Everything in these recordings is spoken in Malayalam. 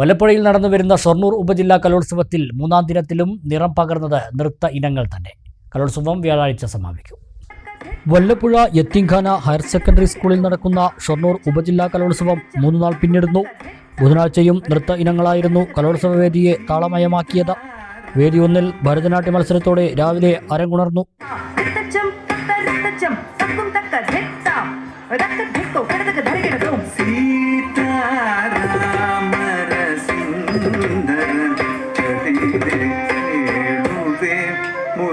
വല്ലപ്പുഴയിൽ നടന്നുവരുന്ന ഷൊർണൂർ ഉപജില്ലാ കലോത്സവത്തിൽ മൂന്നാം ദിനത്തിലും നിറം പകർന്നത് നൃത്ത ഇനങ്ങൾ തന്നെ. കലോത്സവം വ്യാഴാഴ്ച സമാപിക്കും. വല്ലപ്പുഴ യത്തിങ്കാന ഹയർ സെക്കൻഡറി സ്കൂളിൽ നടക്കുന്ന ഷൊർണൂർ ഉപജില്ലാ കലോത്സവം മൂന്ന് നാൾ പിന്നിടുന്നു. ബുധനാഴ്ചയും നൃത്ത ഇനങ്ങളായിരുന്നു കലോത്സവ വേദിയെ താളമയമാക്കിയത്. വേദി ഒന്നിൽ ഭരതനാട്യ മത്സരത്തോടെ രാവിലെ അരങ്ങുണർന്നു.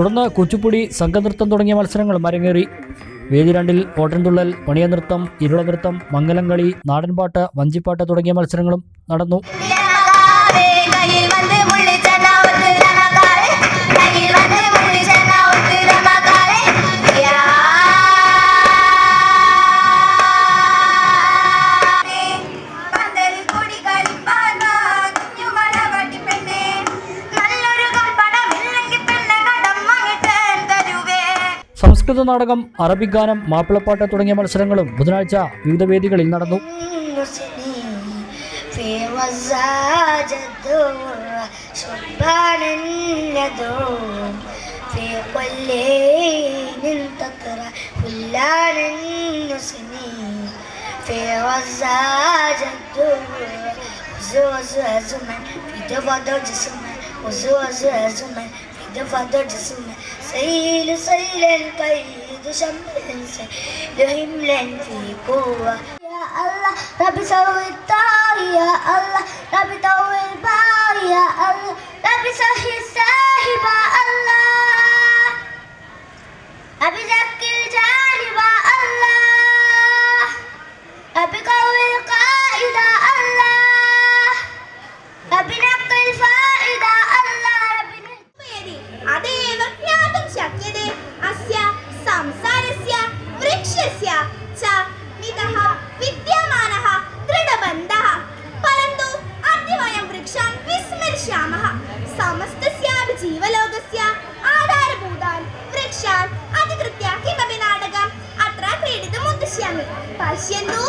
തുടർന്ന് കുച്ചുപ്പുടി സംഘനൃത്തം തുടങ്ങിയ മത്സരങ്ങളും അരങ്ങേറി വേദി രണ്ടിൽ ഓട്ടൻതുള്ളൽ പണിയനൃത്തം ഇരുളനൃത്തം മംഗലംകളി നാടൻപാട്ട് വഞ്ചിപ്പാട്ട് തുടങ്ങിയ മത്സരങ്ങളും നടന്നു. സംസ്കൃത നാടകം അറബിക് ഗാനം മാപ്പിളപ്പാട്ട് തുടങ്ങിയ മത്സരങ്ങളും ബുധനാഴ്ച വിവിധ വേദികളിൽ നടന്നു نسني في وزاج الدور شبان يدوم في كل ليل تطرى فلان نسني في وزاج الدور وزوز زمن في دفع جسمه وزوز سيل سيل القيد شمل سيل. هملا في قوة. يا الله ربي سوي الطاغ يا الله ربي طول الباغ يا الله ربي صحي الساهب സമസ്തസ്യാപി ജീവലോകസ്യ ആധാരഭൂതാൻ വൃക്ഷാൻ അതികൃത്യ കിമപി നാടകം അത്ര ക്രീഡിതമുദ്ദിശ്യാമി പശ്യന്തു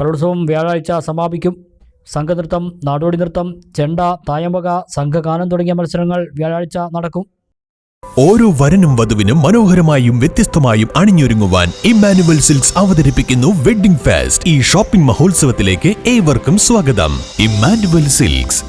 കലോത്സവം വ്യാഴാഴ്ച സമാപിക്കും. സംഘനൃത്തം നാടോടി നൃത്തം ചെണ്ട തായമ്പക സംഘഗാനം തുടങ്ങിയ മത്സരങ്ങൾ വ്യാഴാഴ്ച നടക്കും. ഓരോ വരനും വധുവിനും മനോഹരമായും വ്യത്യസ്തമായും അണിഞ്ഞൊരുങ്ങുവാൻ ഇമ്മാനുവൽ സിൽക്സ് അവതരിപ്പിക്കുന്നു വെഡ്ഡിംഗ് ഫാസ്റ്റ് ഈ ഷോപ്പിംഗ് മഹോത്സവത്തിലേക്ക് ഏവർക്കും സ്വാഗതം. Emmanuel silks.